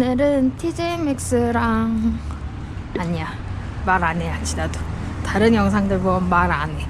오늘은 TJ 맥스랑 아니야 말 안 해야지 나도 다른 영상들 보면 말 안 해.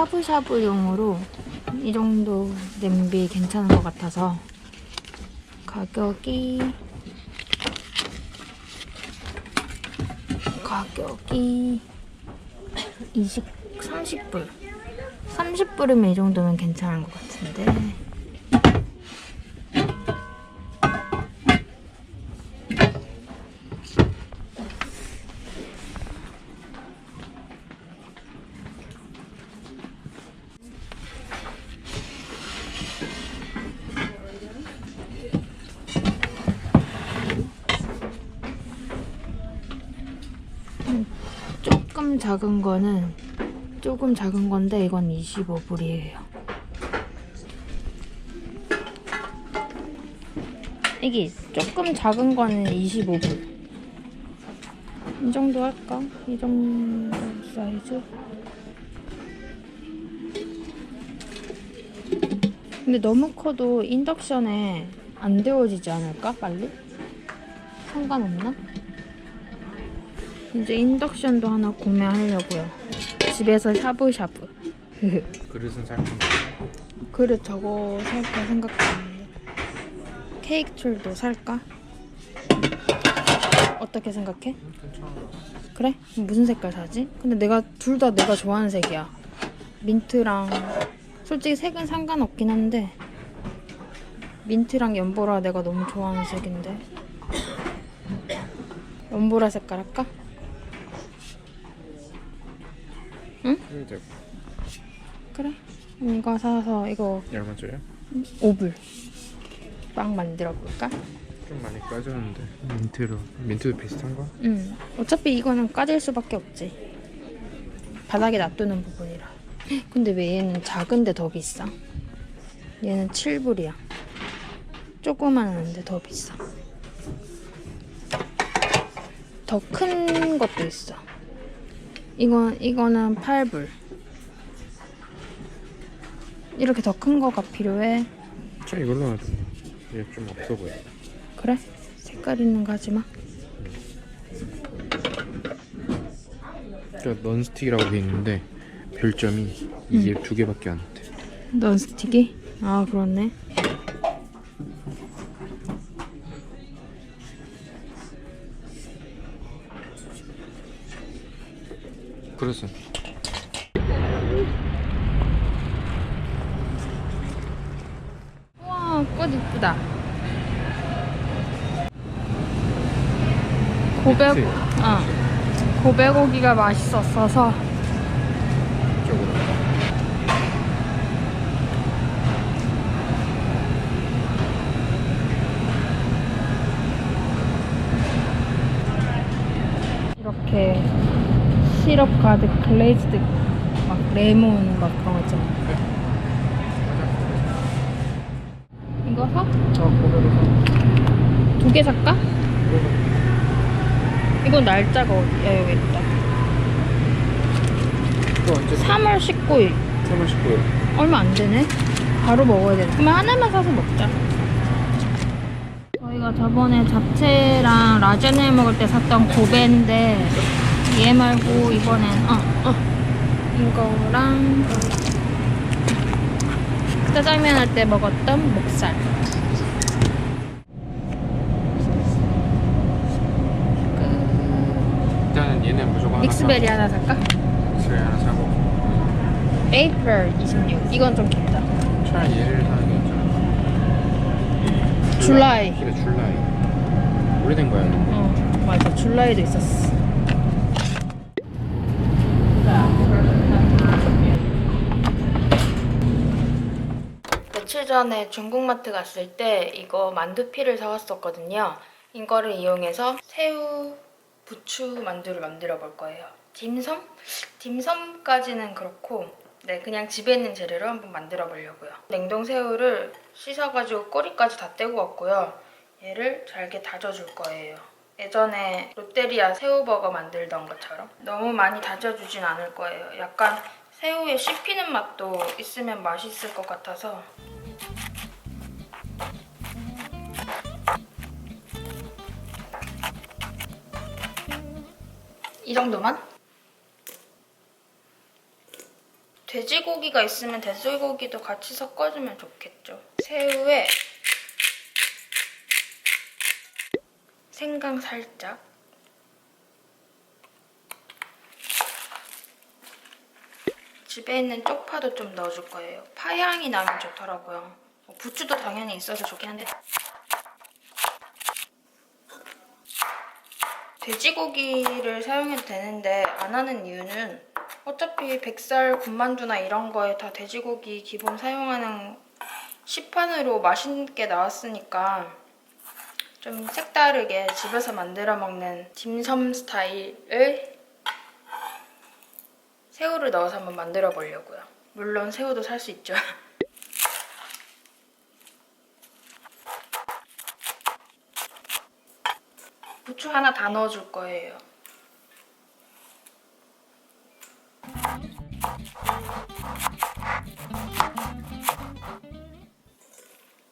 샤브샤브용으로 이 정도 냄비 괜찮은 것 같아서 가격이 가격이 20, 30불. 30불이면 이 정도면 괜찮은 것 같은데 작은 거는 조금 작은 건데 이건 25불이에요. 이게 조금 작은 거는 25불. 이 정도 할까? 이 정도 사이즈? 근데 너무 커도 인덕션에 안 데워지지 않을까? 빨리? 상관없나? 이제 인덕션도 하나 구매하려고요. 집에서 샤브샤브. 그릇은 살 건데 그릇 저거 살까 생각 중이에요. 케이크 툴도 살까? 어떻게 생각해? 괜찮아 그래? 무슨 색깔 사지? 근데 내가 둘 다 내가 좋아하는 색이야. 민트랑 솔직히 색은 상관없긴 한데 민트랑 연보라 내가 너무 좋아하는 색인데 연보라 색깔 할까? 이거 되고 그래. 이거 사서 이거 얼마 줘요? 5불 빵 만들어 볼까? 좀 많이 까졌는데 민트로 민트도 비슷한 거? 응. 어차피 이거는 까질 수밖에 없지. 바닥에 놔두는 부분이라. 근데 왜 얘는 작은데 더 비싸? 얘는 7불이야. 조그만한데 더 비싸. 더 큰 것도 있어. 이건 이거는 8불. 이렇게 더 큰 거가 필요해. 저 이걸로 놔둬 얘좀 없어 보여 그래? 색깔 있는 거 하지 마. 저 넌스틱이라고 돼 있는데 별점이 이게 두 개밖에 안 돼. 넌스틱이? 아 그렇네. 그릇은 우와 꽃 이쁘다. 고백 그치? 어 고배고기가 맛있었어서 이쪽으로 이렇게 시럽 가득 글레이즈드 막 레몬 막 그런 거 있잖아. 이거 사? 어 고백을 두개 살까? 이거 날짜가 어디야 여기 있다. 또 언제 3월 19일. 3월 19일 얼마 안 되네. 바로 먹어야 되네. 그러면 하나만 사서 먹자. 저희가 저번에 잡채랑 라자네 먹을 때 샀던 고배인데 얘 말고 이번엔 어, 어. 이거랑 짜장면 할 때 먹었던 목살. 믹스베리 하나 살까? 그래 하나 사고. 에이플 26 이건 좀 길다. 차라리 얘를 사는 게 낫잖아 줄라이. 그래 줄라이. 오래된 거야. 어 맞아. 줄라이도 있었어. 며칠 전에 중국마트 갔을 때 이거 만두피를 사왔었거든요. 이거를 이용해서 새우 부추 만두를 만들어 볼 거예요 딤섬? 딤섬까지는 그렇고 네 그냥 집에 있는 재료로 한번 만들어 보려고요 냉동 새우를 씻어가지고 꼬리까지 다 떼고 왔고요 얘를 잘게 다져줄 거예요. 예전에 롯데리아 새우버거 만들던 것처럼 너무 많이 다져주진 않을 거예요. 약간 새우에 씹히는 맛도 있으면 맛있을 것 같아서 이 정도만? 돼지고기가 있으면 돼지고기도 같이 섞어주면 좋겠죠. 새우에 생강 살짝 집에 있는 쪽파도 좀 넣어줄 거예요 파향이 나면 좋더라고요 어, 부추도 당연히 있어서 좋긴 한데 돼지고기를 사용해도 되는데 안 하는 이유는 어차피 백살 군만두나 이런 거에 다 돼지고기 기본 사용하는 시판으로 맛있게 나왔으니까 좀 색다르게 집에서 만들어 먹는 딤섬 스타일의 새우를 넣어서 한번 만들어 보려고요. 물론 새우도 살 수 있죠. 부추 하나 다 넣어줄 거예요.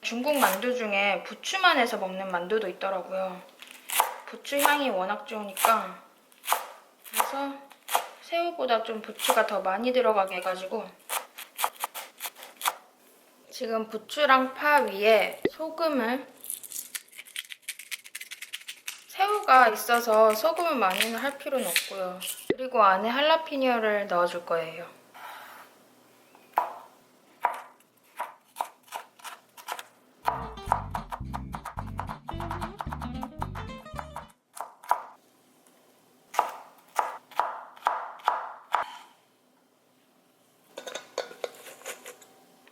중국 만두 중에 부추만 해서 먹는 만두도 있더라고요. 부추 향이 워낙 좋으니까 그래서 새우보다 좀 부추가 더 많이 들어가게 해가지고 지금 부추랑 파 위에 소금을 새우가 있어서 소금을 많이는 할 필요는 없고요. 그리고 안에 할라피뇨를 넣어줄 거예요.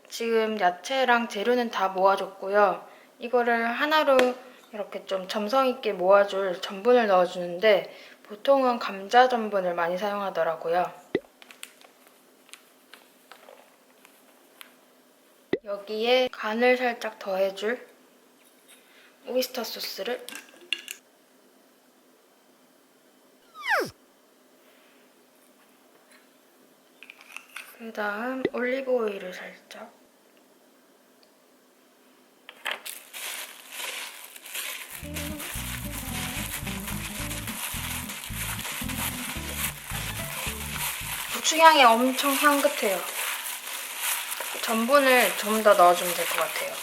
지금 야채랑 재료는 다 모아줬고요. 이거를 하나로 이렇게 좀 점성 있게 모아줄 전분을 넣어주는데 보통은 감자 전분을 많이 사용하더라고요. 여기에 간을 살짝 더해줄 오이스터 소스를 그 다음 올리브 오일을 살짝 고추향이 엄청 향긋해요. 전분을 좀 더 넣어주면 될 것 같아요.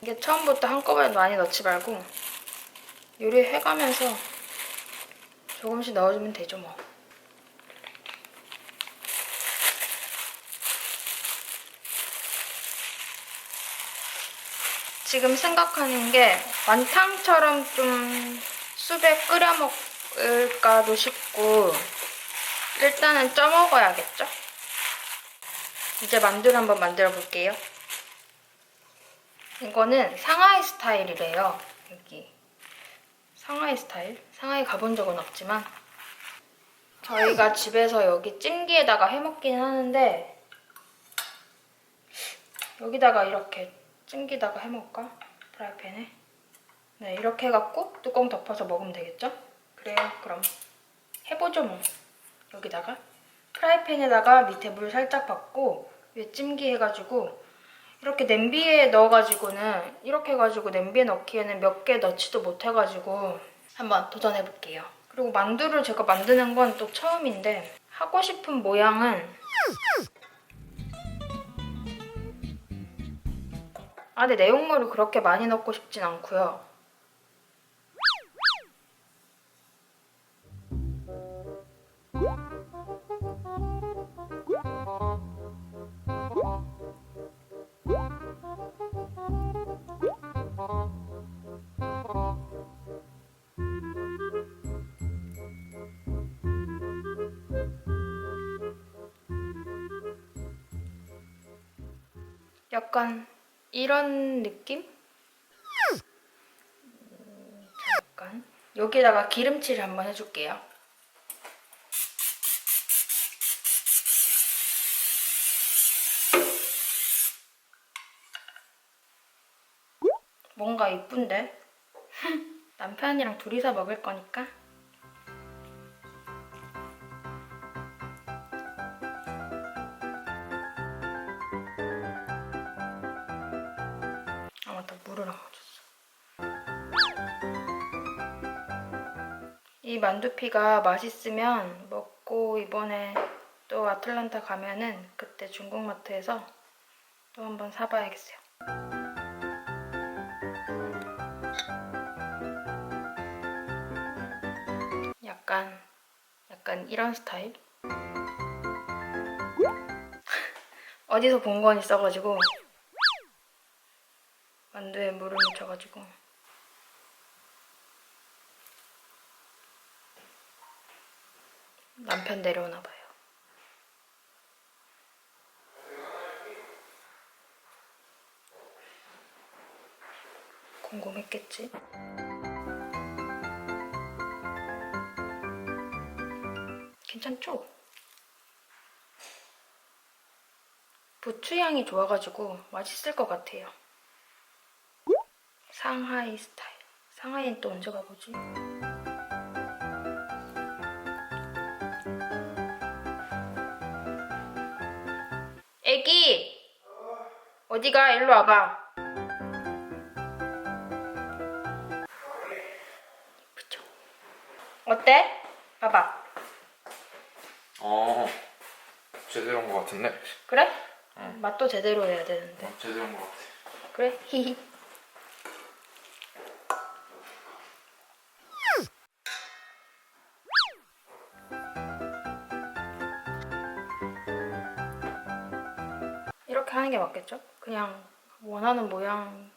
이게 처음부터 한꺼번에 많이 넣지 말고 요리해가면서 조금씩 넣어주면 되죠 뭐. 지금 생각하는 게 완탕처럼 좀 수배 끓여 먹을까도 싶고 일단은 쪄 먹어야겠죠? 이제 만두를 한번 만들어 볼게요. 이거는 상하이 스타일이래요. 여기 상하이 스타일? 상하이 가본 적은 없지만 저희가 집에서 여기 찜기에다가 해먹기는 하는데 여기다가 이렇게 찜기다가 해먹을까? 프라이팬에 네 이렇게 해갖고 뚜껑 덮어서 먹으면 되겠죠? 그래요 그럼 해보죠 뭐 여기다가 프라이팬에다가 밑에 물 살짝 받고 위에 찜기 해가지고 이렇게 냄비에 넣어가지고는 이렇게 해가지고 냄비에 넣기에는 몇 개 넣지도 못해가지고 한번 도전해볼게요. 그리고 만두를 제가 만드는 건 또 처음인데 하고 싶은 모양은 안에 내용물을 그렇게 많이 넣고 싶진 않고요. 약간 이런 느낌? 음, 잠깐 여기다가 기름칠을 한번 해줄게요. 뭔가 이쁜데? 남편이랑 둘이서 먹을 거니까 만두피가 맛있으면 먹고 이번에 또 아틀란타 가면은 그때 중국마트에서 또 한번 사봐야겠어요. 약간 약간 이런 스타일? 어디서 본 건 있어가지고 만두에 물을 묻혀가지고 남편 내려오나 봐요. 궁금했겠지? 괜찮죠? 부추향이 좋아가지고 맛있을 것 같아요. 상하이 스타일. 상하이는 또 언제 가보지? 애기! 어디가? 일로 와봐. 그쵸? 어때? 봐봐. 어 제대로 한거 같은데? 그래? 맛도 제대로 해야 되는데. 제대로 한거 같아 그래? 히히. 그냥 원하는 모양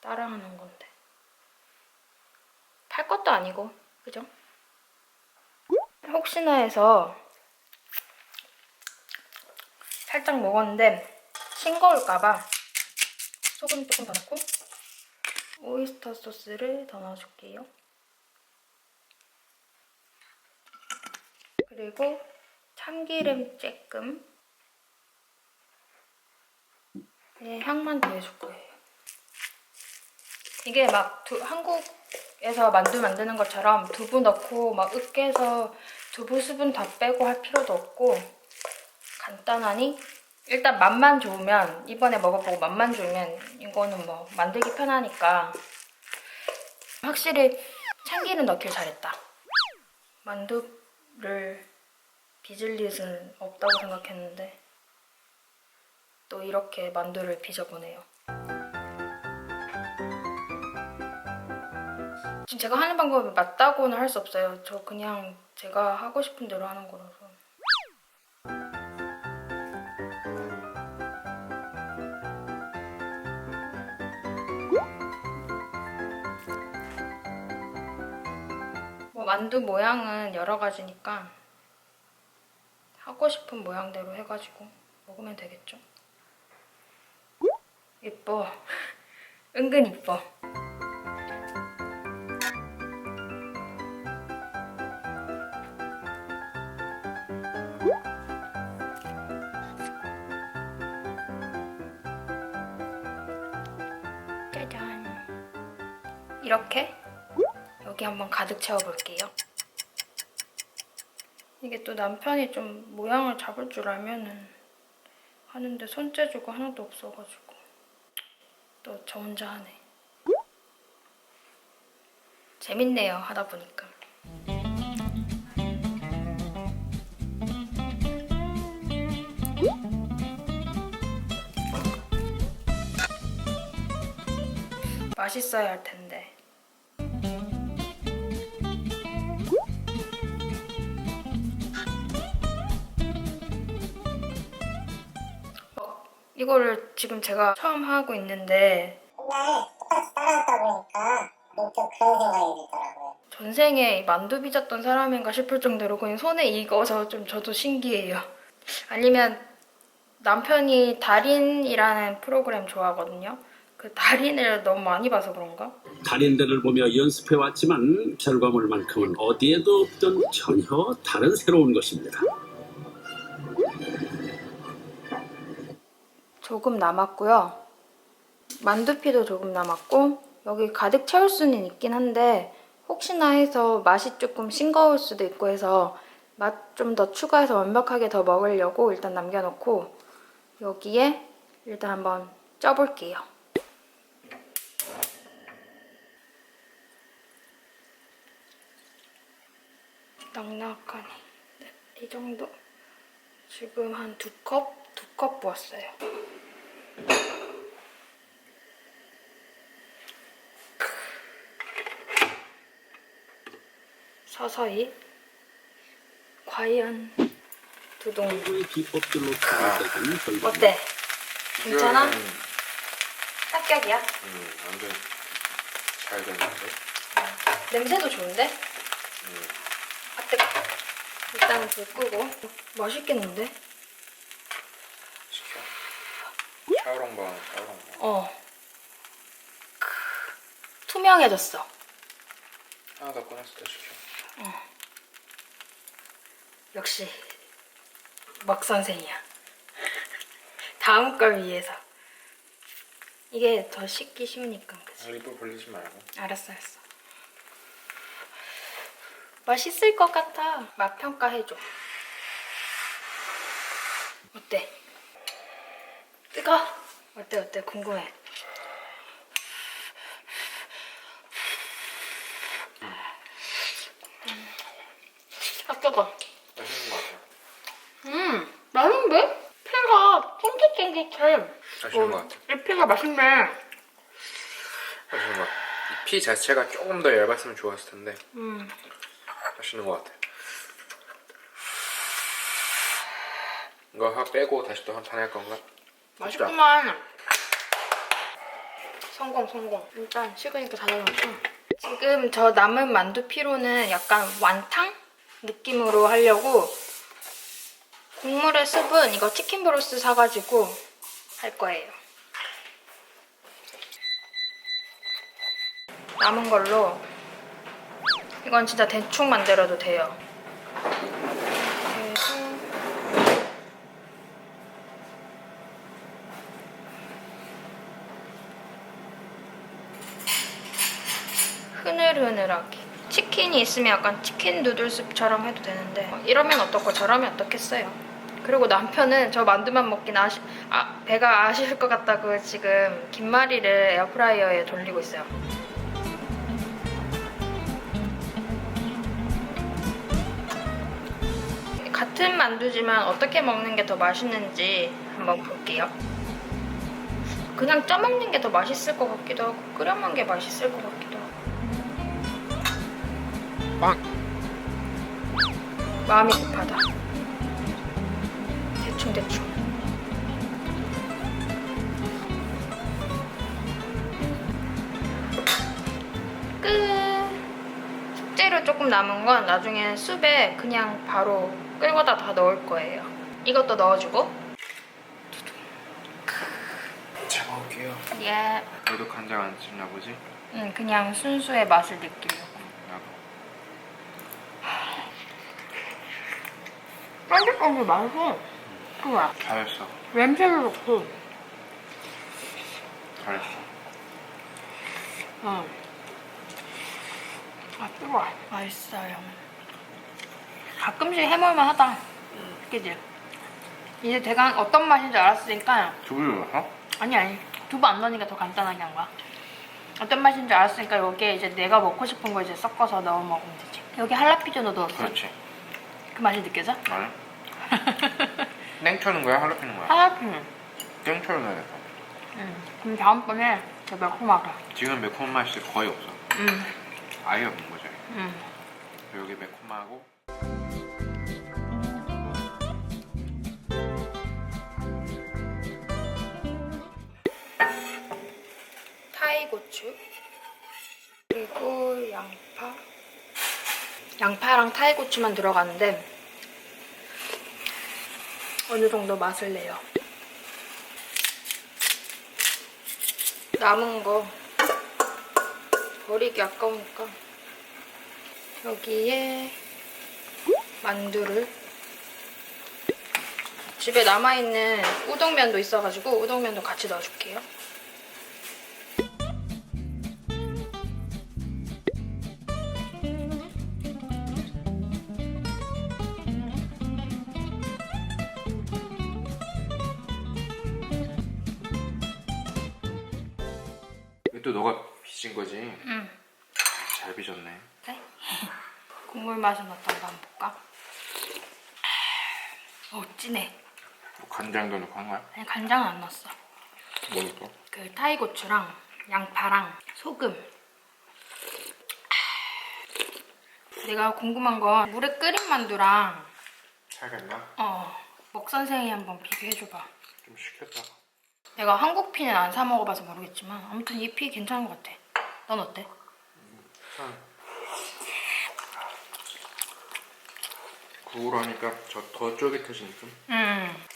따라하는 건데. 팔 것도 아니고, 그죠? 혹시나 해서 살짝 먹었는데 싱거울까봐 소금 조금 더 넣고 오이스터 소스를 더 넣어줄게요. 그리고 참기름 조금 네, 향만 더해줄 거예요. 이게 막 두, 한국에서 만두 만드는 것처럼 두부 넣고 막 으깨서 두부 수분 다 빼고 할 필요도 없고 간단하니 일단 맛만 좋으면 이번에 먹어보고 맛만 좋으면 이거는 뭐 만들기 편하니까 확실히 참기름 넣길 잘했다. 만두를 빚을 일은 없다고 생각했는데 또 이렇게 만두를 빚어보네요. 지금 제가 하는 방법이 맞다고는 할 수 없어요. 저 그냥 제가 하고 싶은 대로 하는 거라서. 뭐 만두 모양은 여러 가지니까 하고 싶은 모양대로 해가지고 먹으면 되겠죠? 이뻐. 은근 이뻐. 짜잔. 이렇게 여기 한번 가득 채워볼게요. 이게 또 남편이 좀 모양을 잡을 줄 알면은 하는데 손재주가 하나도 없어가지고 또 저 혼자 하네. 재밌네요 하다 보니까. 맛있어야 할 텐데. 이거를 지금 제가 처음 하고 있는데 맨날 똑같이 따라하다 보니까 문득 그런 생각이 들더라고요. 전생에 이 만두 빚었던 사람인가 싶을 정도로 그냥 손에 익어서 좀 저도 신기해요. 아니면 남편이 달인이라는 프로그램 좋아하거든요. 그 달인을 너무 많이 봐서 그런가? 달인들을 보며 연습해 왔지만 결과물만큼은 어디에도 없던 전혀 다른 새로운 것입니다. 조금 남았고요. 만두피도 조금 남았고 여기 가득 채울 수는 있긴 한데 혹시나 해서 맛이 조금 싱거울 수도 있고 해서 맛 좀 더 추가해서 완벽하게 더 먹으려고 일단 남겨놓고 여기에 일단 한번 쪄볼게요. 넉넉하니 네, 이 정도 지금 한 두 컵? 두 컵 부었어요. 서서히 과연 두둥 비법들로 결과. 어때? 괜찮아? 합격이야? 음, 완전 잘 됐는데. 냄새도 좋은데? 음. 아 뜨거. 일단 불 끄고 맛있겠는데? 시켜. 샤오롱바는 샤오롱바. 어. 크, 투명해졌어. 하나 더 꺼냈을 때 시켜. 역시 먹 선생이야. 다음 걸 위해서. 이게 더 씻기 쉬우니까 그치? 입을 벌리지 말고. 알았어 알았어. 맛있을 것 같아. 맛 평가해줘. 어때? 뜨거? 어때 어때 궁금해. 뜨거. 맛있는 거 같아. 음 맛있는데? 피가 탱깃탱깃해. 맛있는 거 같아. 이 피가 맛있네. 맛있는 거 같아. 이피 자체가 조금 더 얇았으면 좋았을 텐데 음 맛있는 거 같아. 이거 하 빼고 다시 또 한 판 할 건가? 맛있구만. 성공 성공. 일단 식으니까 닫아놓고. 지금 저 남은 만두 피로는 약간 완탕 느낌으로 하려고 국물의 습은 이거 치킨 브로스 사가지고 할 거예요. 남은 걸로 이건 진짜 대충 만들어도 돼요. 흐늘흐늘하게 치킨이 있으면 약간 치킨 누들스프처럼 해도 되는데 어, 이러면 어떻고 저러면 어떻겠어요? 그리고 남편은 저 만두만 먹긴 아시, 아, 배가 아실 것 같다고 지금 김말이를 에어프라이어에 돌리고 있어요. 같은 만두지만 어떻게 먹는 게 더 맛있는지 한번 볼게요. 그냥 쪄먹는 게 더 맛있을 것 같기도 하고 끓여 먹는 게 맛있을 것 같기도 하고 빵! 마음이 급하다. 대충 대충. 끝. 숙제로 조금 남은 건 나중에 숲에 그냥 바로 끌고다 다 넣을 거예요. 이것도 넣어주고. 잘 먹을게요. 예. 너도 간장 안 찍나 보지? 응, 그냥 순수의 맛을 느끼려고. 나도. 쫀득쫀득 맛있어. 좋아. 잘했어. 냄새도 좋고. 잘했어. 응. 아 뜨거워. 맛있어요. 가끔씩 해먹을만 하다. 그지? 이제 대강 어떤 맛인지 알았으니까 두부를 넣었어? 아니 아니 두부 안 넣으니까 더 간단하게 한 거야. 어떤 맛인지 알았으니까 여기에 이제 내가 먹고 싶은 거 이제 섞어서 넣어 먹으면 되지. 여기 할라피뇨도 넣었어. 그렇지. 그 맛이 느껴져? 아니? 땡쳐는 거야? 할라피는 거야? 하얗기는. 땡쳐를 넣어야겠다. 응. 그럼 다음번에 더 매콤하게. 지금 매콤한 맛이 거의 없어. 응. 아예 없는 거지. 응. 여기 매콤하고. 타이 고추 그리고 양파. 양파랑 타이 고추만 들어가는데 어느 정도 맛을 내요. 남은 거 버리기 아까우니까 여기에 만두를 집에 남아있는 우동면도 있어가지고 우동면도 같이 넣어줄게요. 또 너가 빚은 거지? 응. 잘 빚었네. 네? 국물 맛은 어떤가 한번 볼까? 어 진해. 뭐 간장도 넣고 한 거야? 아니 간장은 안 넣었어. 뭐 넣고? 그 타이 고추랑 양파랑 소금. 내가 궁금한 건 물에 끓인 만두랑 차이가 있나? 어 먹 선생이 한번 비교해줘봐. 좀 시켰다가. 내가 한국 피는 안 사 먹어봐서 모르겠지만 아무튼 이 피 괜찮은 것 같아. 넌 어때? 참. 구우라니까 저 더 쫄깃해진 느낌? 음.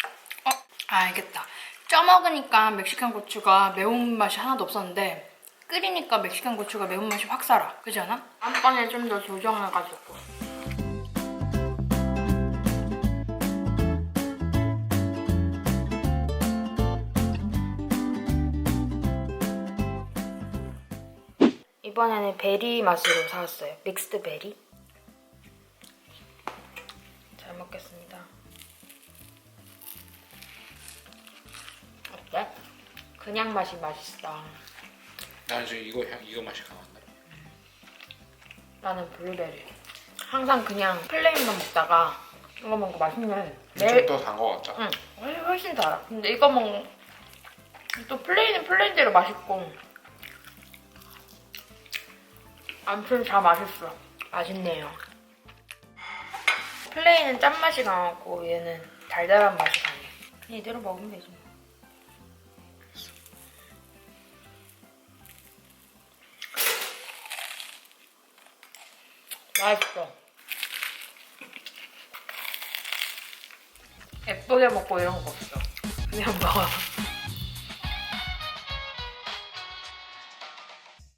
어, 아, 알겠다. 쪄 먹으니까 멕시칸 고추가 매운 맛이 하나도 없었는데 끓이니까 멕시칸 고추가 매운 맛이 확 살아. 그지 않아? 한번에 좀 더 조정해가지고. 이번에는 베리 맛으로 사왔어요. 믹스드 베리. 잘 먹겠습니다. 어때? 그냥 맛이 맛있어. 난 지금 이거 향 이거 맛이 강한데. 나는 블루베리. 항상 그냥 플레인만 먹다가 이거 먹고 맛있네. 좀더단거 같다. 응, 훨씬- 훨씬 달아. 근데 이거 먹, 또 플레인은 플레인대로 맛있고. 아무튼 다 맛있어. 맛있네요. 플레인은 짠맛이 강하고 얘는 달달한 맛이 강해. 그냥 이대로 먹으면 되지 뭐. 맛있어. 예쁘게 먹고 이런 거 없어. 그냥 먹어.